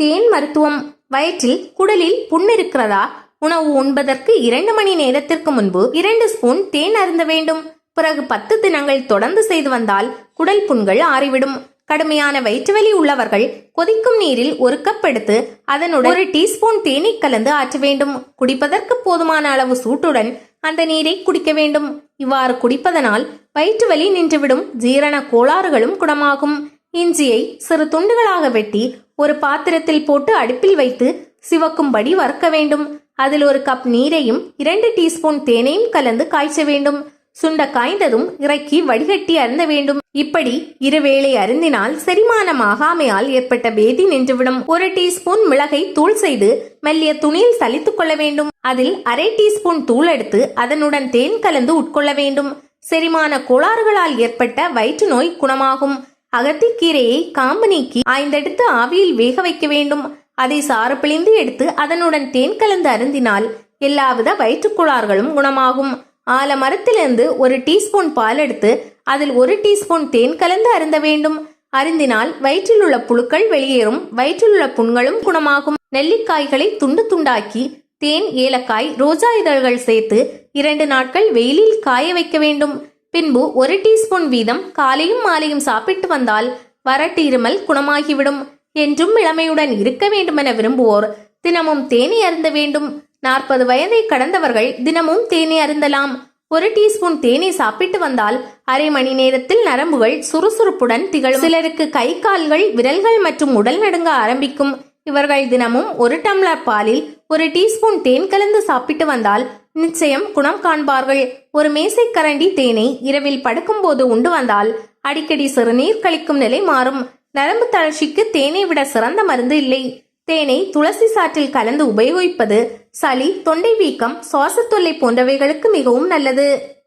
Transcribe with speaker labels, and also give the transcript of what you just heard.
Speaker 1: தேன் மருத்துவம். வயிற்றில் குடலில் புண் இருக்கிறதா உணவு உண்பதற்கு இரண்டு மணி நேரத்திற்கு முன்பு இரண்டு ஸ்பூன் தேன் அருந்த வேண்டும். பிறகு பத்து தினங்கள் தொடர்ந்து செய்து வந்தால் குடல் புண்கள் ஆறிவிடும். கடுமையான வயிற்றுவலி உள்ளவர்கள் கொதிக்கும் நீரில் ஒரு கப் எடுத்து அதனுடன் ஒரு டீஸ்பூன் தேநீர் கலந்து ஆற்ற வேண்டும். குடிப்பதற்கு போதுமான அளவு சூட்டுடன் அந்த நீரை குடிக்க வேண்டும். இவ்வாறு குடிப்பதனால் வயிற்றுவலி நின்றுவிடும். ஜீரண கோளாறுகளும் குணமாகும். இஞ்சியை சிறு துண்டுகளாக வெட்டி ஒரு பாத்திரத்தில் போட்டு அடுப்பில் வைத்து சிவக்கும்படி வறுக்க வேண்டும். அதில் ஒரு கப் நீரையும் இரண்டு டீஸ்பூன் தேனையும் கலந்து காய்ச்ச வேண்டும். சுண்ட காய்ந்ததும் இறக்கி வடிகட்டி அருந்த வேண்டும். இப்படி இருவேளை அருந்தினால் செரிமானம் ஆகாமையால் ஏற்பட்ட பேதி நின்றுவிடும். ஒரு டீஸ்பூன் மிளகை தூள் செய்து மெல்லிய துணியில் சலித்துக் கொள்ள வேண்டும். அதில் அரை டீஸ்பூன் தூள் எடுத்து அதனுடன் தேன் கலந்து உட்கொள்ள வேண்டும். செரிமான கோளாறுகளால் ஏற்பட்ட வயிற்று நோய் குணமாகும். அகத்திக்கீரையை காம்பு நீக்கி ஆய்ந்தெடுத்து ஆவியில் வேக வைக்க வேண்டும். அதை சாறு பிழிந்து எடுத்து அதனுடன் தேன் கலந்து அருந்தினால் எல்லாவித வயிற்றுக்குழார்களும் குணமாகும். குணமாகும் ஆலமரத்திலிருந்து ஒரு டீஸ்பூன் பால் எடுத்து அதில் ஒரு டீஸ்பூன் தேன் கலந்து அருந்த வேண்டும். அருந்தினால் வயிற்றில் உள்ள புழுக்கள் வெளியேறும். வயிற்றில் உள்ள புண்களும் குணமாகும். நெல்லிக்காய்களை துண்டு துண்டாக்கி தேன் ஏலக்காய் ரோஜா இதழ்கள் சேர்த்து இரண்டு நாட்கள் வெயிலில் காய வைக்க வேண்டும். பின்பு ஒரு டீஸ்பூன் வீதம் காலையும் மாலையும் சாப்பிட்டு வந்தால் வறட்டு இருமல் குணமாகிவிடும். என்றும் இளமையுடன் இருக்க வேண்டுமென விரும்புவோர் தினமும் தேனி அருந்த வேண்டும். நாற்பது வயதை கடந்தவர்கள் தினமும் தேனி அருந்தலாம். ஒரு டீஸ்பூன் தேனை சாப்பிட்டு வந்தால் அரை மணி நேரத்தில் நரம்புகள் சுறுசுறுப்புடன் திகழும். சிலருக்கு கை கால்கள் விரல்கள் மற்றும் உடல் நடுங்க ஆரம்பிக்கும். இவர்கள் தினமும் ஒரு டம்ளர் பாலில் ஒரு டீஸ்பூன் தேன் கலந்து சாப்பிட்டு வந்தால் நிச்சயம் குணம் காண்பார்கள். ஒரு மேசை கரண்டி தேனை இரவில் படுக்கும்போது உண்டு வந்தால் அடிக்கடி சிறுநீர் கழிக்கும் நிலை மாறும். நரம்பு தளர்ச்சிக்கு தேனை விட சிறந்த மருந்து இல்லை. தேனை துளசி சாற்றில் கலந்து உபயோகிப்பது சளி தொண்டை வீக்கம் சுவாசத்தொல்லை போன்றவைகளுக்கு மிகவும் நல்லது.